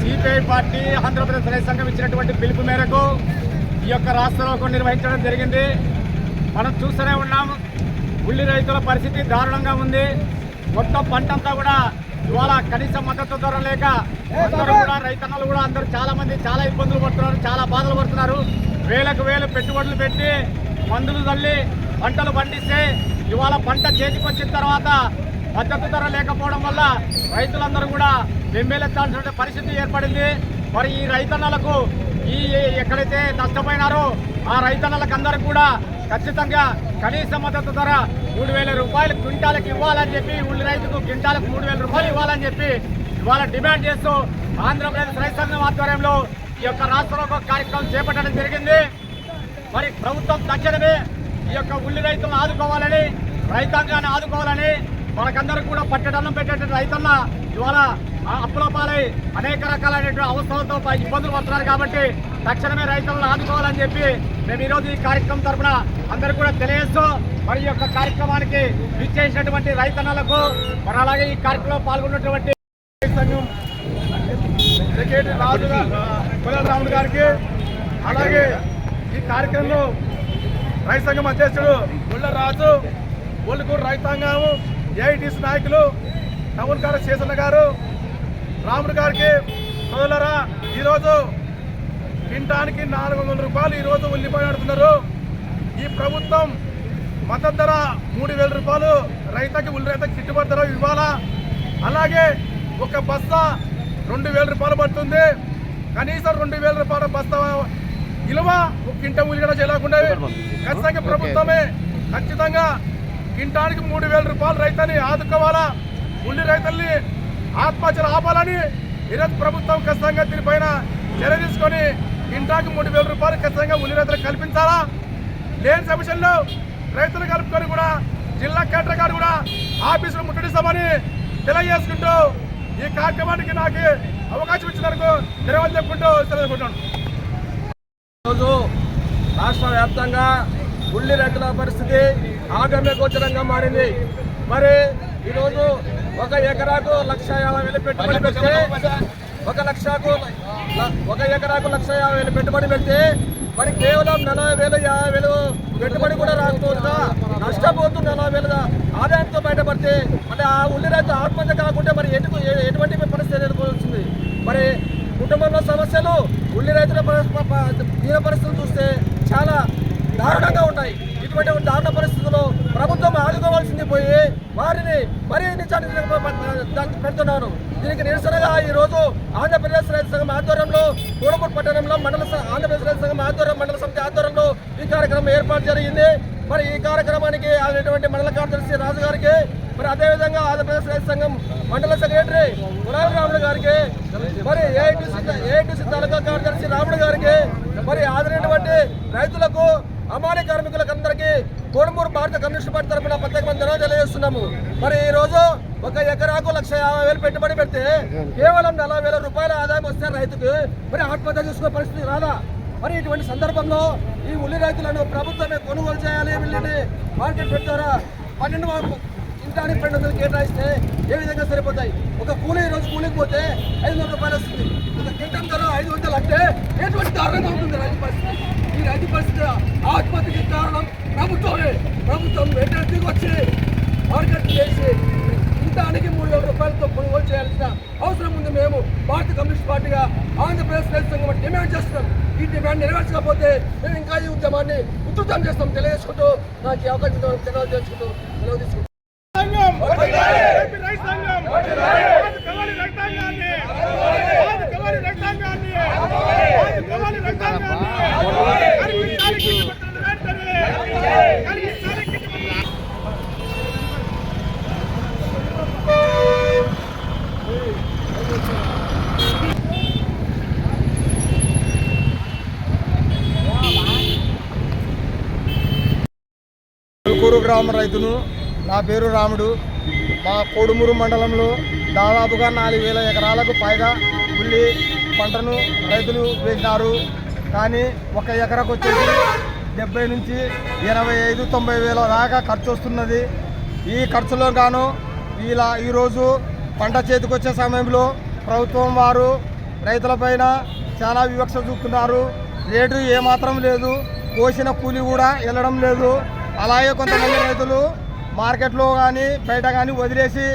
CPI party Andhra Pradesh రైతు సంఘం ఇచ్చినటువంటి పిలుపు మేరకు ఈ యొక్క రాష్ట్ర నిర్వహించడం జరిగింది. మనం చూస్తూనే ఉన్నాం. ఉల్లి రైతుల పరిస్థితి దారుణంగా ఉంది. మొత్తం పంట అంతా కూడా ఇవాళ కనీస మద్దతు ధర లేక అందరూ కూడా రైతన్నలు కూడా అందరూ చాలా మంది చాలా ఇబ్బందులు పడుతున్నారు చాలా బాధలు పడుతున్నారు. వేలకు వేలు పెట్టుబడులు పెట్టి మందులు తల్లి పంటలు పండిస్తే ఇవాళ పంట చేతికి వచ్చిన తర్వాత మద్దతు ధర లేకపోవడం వల్ల రైతులందరూ కూడా వెంబేలెత్తాల్సిన పరిస్థితి ఏర్పడింది. మరి ఈ రైతన్నలకు ఈ ఎక్కడైతే నష్టపోయినారో ఆ రైతన్నలకు అందరికి కూడా ఖచ్చితంగా కనీస మద్దతు ధర మూడు వేల రూపాయలు క్వింటాలకు ఇవ్వాలని చెప్పి ఉల్లి రైతుకు క్వింటాలకు మూడు వేల రూపాయలు ఇవ్వాలని చెప్పి ఇవాళ డిమాండ్ చేస్తూ ఆంధ్రప్రదేశ్ రైతు సంఘం ఆధ్వర్యంలో ఈ యొక్క రాష్ట్రంలో కార్యక్రమం చేపట్టడం జరిగింది. మరి ప్రభుత్వం తక్షణమే ఈ యొక్క ఉల్లి రైతులను ఆదుకోవాలని రైతాంగాన్ని ఆదుకోవాలని మనకందరూ కూడా పట్టడన్నం పెట్టేటువంటి రైతన్న ఇవాళ అప్పుల పాలై అనేక రకాలైనటువంటి అవసరాలతో ఇబ్బందులు పడుతున్నారు కాబట్టి తక్షణమే రైతులను ఆదుకోవాలని చెప్పి మేము ఈరోజు ఈ కార్యక్రమం తరఫున అందరూ కూడా తెలియజేస్తూ మరి యొక్క కార్యక్రమానికి విచ్చేసినటువంటి రైతన్నలకు మరి అలాగే ఈ కార్యక్రమంలో పాల్గొన్నటువంటి సంఘం సెక్రటరీ రాజు రాముడు గారికి అలాగే ఈ కార్యక్రమంలో రైతు సంఘం అధ్యక్షుడు గుళ్ళరాజు ఒళ్ళకూరు రైతాంగం ఏఐటీసీ నాయకులు టౌన్ కాడ శేషన్న గారు రాముడు గారికి సోదరులరా ఈరోజు కింటానికి నాలుగు వందల రూపాయలు ఈరోజు ఉల్లిపాయ ఆడుతున్నారు. ఈ ప్రభుత్వం మద్దతు ధర మూడు వేల రూపాయలు రైతుకి ఉల్లి రైతుకి గిట్టుబాటు ధర ఇవ్వాలా? అలాగే ఒక బస్తా రెండు వేల రూపాయలు పడుతుంది. కనీసం రెండు వేల రూపాయల బస్తా విలువ ఒక కింట ఉల్లి కూడా చేయలేకుండా ఖచ్చితంగా ప్రభుత్వమే ఖచ్చితంగా కింటానికి మూడు వేల రూపాయలు రైతుని ఆదుకోవాలా? ఉల్లి రైతుల్ని ఆత్మహత్యలు ఆపాలని ఈరోజు ప్రభుత్వం ఖచ్చితంగా దీనిపైన చర్య తీసుకొని కింటాకి మూడు వేల రూపాయలు ఖచ్చితంగా ఉల్లి రైతులకు కల్పించాలా? లేని సమస్యల్లో రైతులు కలుపుకొని కూడా జిల్లా కలెక్టర్ గారు కూడా ఆఫీసులు ముట్టడిస్తామని తెలియజేసుకుంటూ ఈ కార్యక్రమానికి నాకు అవకాశం ఇచ్చినందుకు ధన్యవాదాలు చెప్పుకుంటూ సెలవుకుంటాను ఈరోజు రాష్ట్ర వ్యాప్తంగా ఉల్లి రైతుల పరిస్థితి ఆగమ్య గోచరంగా మారింది. మరి ఈరోజు ఒక ఎకరాకు లక్ష యాభై వేలు పెట్టుబడి పెడితే ఒక లక్షకు ఒక ఎకరాకు లక్ష యాభై వేలు పెట్టుబడి పెడితే మరి కేవలం నలభై వేలు యాభై వేలు పెట్టుబడి కూడా రాకపోతుందా నష్టపోతుంది నలభై వేల ఆదాయంతో బయటపడితే మరి ఆ ఉల్లి రైతు ఆత్మహత్య కాకుండా మరి ఎందుకు ఎటువంటి పరిస్థితి ఎదుర్కోవాల్సింది మరి కుటుంబంలో సమస్యలు ఉల్లి రైతుల పరి- దీన పరిస్థితులు చూస్తే చాలా దారుణంగా ఉన్నాయి. ఇటువంటి దారుణ పరిస్థితులు ప్రభుత్వం పోయి వారిని మరీ నిజానికి పెడుతున్నాను. దీనికి నిరసనగా ఈ రోజు ఆంధ్రప్రదేశ్ రైతు సంఘం ఆధ్వర్యంలో కూడపూర్ పట్టణంలో మండల ఆంధ్రప్రదేశ్ రైతు సంఘం ఆధ్వర్యం మండల సమితి ఆధ్వర్యంలో ఈ కార్యక్రమం ఏర్పాటు జరిగింది. మరి ఈ కార్యక్రమానికి అనేటువంటి మండల కార్యదర్శి రాజు గారికి మరి అదేవిధంగా ఆంధ్రప్రదేశ్ రైతు సంఘం మండల సెక్రటరీ గులాబీ రాముడు గారికి మరి ఏఐటీసీ తాలూకా కార్యదర్శి రాముడు గారికి మరి ఆదరైనటువంటి రైతులకు అమాని కార్మికులకు అందరికీ భారత కమ్యూనిస్ట్ పార్టీ తరఫున ప్రత్యేకమైన ధన్యవాదాలు తెలియజేస్తున్నాము. మరి ఈ రోజు ఒక ఎకరాకు లక్ష యాభై వేలు పెట్టుబడి పెడితే కేవలం నలభై వేల రూపాయల ఆదాయం వస్తే రైతుకు మరి ఆత్మహత్య చేసుకునే పరిస్థితి రాదా? మరి ఇటువంటి సందర్భంలో ఈ ఉల్లి రైతులను ప్రభుత్వమే కొనుగోలు చేయాలి వీళ్ళని మార్కెట్ పెట్టారా? పన్నెండు వందలు ఇంటానికి రెండు వందలు కేటాయిస్తే ఏ విధంగా సరిపోతాయి? ఒక కూలి ఈ రోజు కూలికి పోతే ఐదు వందల రూపాయలు వస్తుంది. ఒక కింటం ధర ఐదు వందలు అంటే ఎటువంటి దారుణంగా ఉంటుంది రైతు పరిస్థితి ఈ రైతు పరిస్థితి ఆత్మహత్యకి కారణం ప్రభుత్వమే ప్రభుత్వం వెంటనే దిగి వచ్చి మార్కెట్ చేసి ఇంటానికి మూడు వేల రూపాయలతో కొనుగోలు చేయాల్సిన అవసరం ఉంది మేము భారత కమ్యూనిస్ట్ పార్టీగా ఆంధ్రప్రదేశ్ రైతు సంఘం డిమాండ్ చేస్తున్నాం. ఈ డిమాండ్ నెరవేర్చకపోతే మేము ఇంకా ఈ ఉద్యమాన్ని ఉధృతం చేస్తాం తెలియజేసుకుంటూ నాకు ఈ అవకాశం సెలవు తీసుకుంటాం సంఘం ఏపీ రైతు సంఘం ఆదుకోవాలి రైతాంగాన్ని ఆదుకోవాలి రైతాంగాన్ని ఆదుకోవాలి రైతాంగాన్ని కల్పించాలి గిట్టుబాటు వెంటనే కల్పించాలి గిట్టుబాటు కూరు గ్రామ రైతును నా పేరు రాముడు. మా కోడుమూరు మండలంలో దాదాపుగా నాలుగు వేల ఎకరాలకు పైగా ఉల్లి పంటను రైతులు వేసినారు. కానీ ఒక ఎకరకు వచ్చేసి డెబ్బై నుంచి ఇరవై ఐదు తొంభై వేల దాకా ఖర్చు వస్తున్నది. ఈ ఖర్చులో గాను ఇలా ఈరోజు పంట చేతికొచ్చే సమయంలో ప్రభుత్వం వారు రైతులపైన చాలా వివక్ష చూపుతున్నారు. రేటు ఏమాత్రం లేదు. కోసిన కూలి కూడా వెళ్ళడం లేదు. అలాగే కొంతమంది రైతులు మార్కెట్లో కానీ బయట కానీ వదిలేసి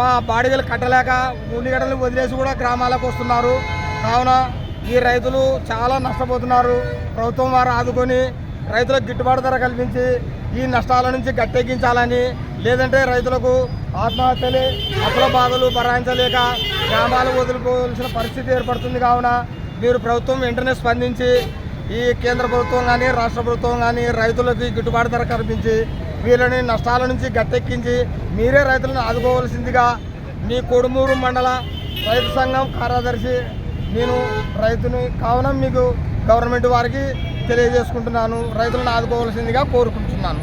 ఆ, బాడిగలు కట్టలేక ఉల్లిగడ్డలు వదిలేసి కూడా గ్రామాలకు వస్తున్నారు. కావున ఈ రైతులు చాలా నష్టపోతున్నారు. ప్రభుత్వం వారు ఆదుకొని రైతులకు గిట్టుబాటు ధర కల్పించి ఈ నష్టాల నుంచి గట్టెక్కించాలని లేదంటే రైతులకు ఆత్మహత్యలు అప్పుల బాధలు భరాయించలేక గ్రామాలు వదులుకోవాల్సిన పరిస్థితి ఏర్పడుతుంది. కావున మీరు ప్రభుత్వం వెంటనే స్పందించి ఈ కేంద్ర ప్రభుత్వం కానీ రాష్ట్ర ప్రభుత్వం కానీ రైతులకి గిట్టుబాటు ధర కల్పించి వీళ్ళని నష్టాల నుంచి గట్టెక్కించి మీరే రైతులను ఆదుకోవాల్సిందిగా మీ కొడుమూరు మండల రైతు సంఘం కార్యదర్శి నేను రైతుని కావున మీకు గవర్నమెంట్ వారికి తెలియజేసుకుంటున్నాను. రైతులను ఆదుకోవాల్సిందిగా కోరుకుంటున్నాను.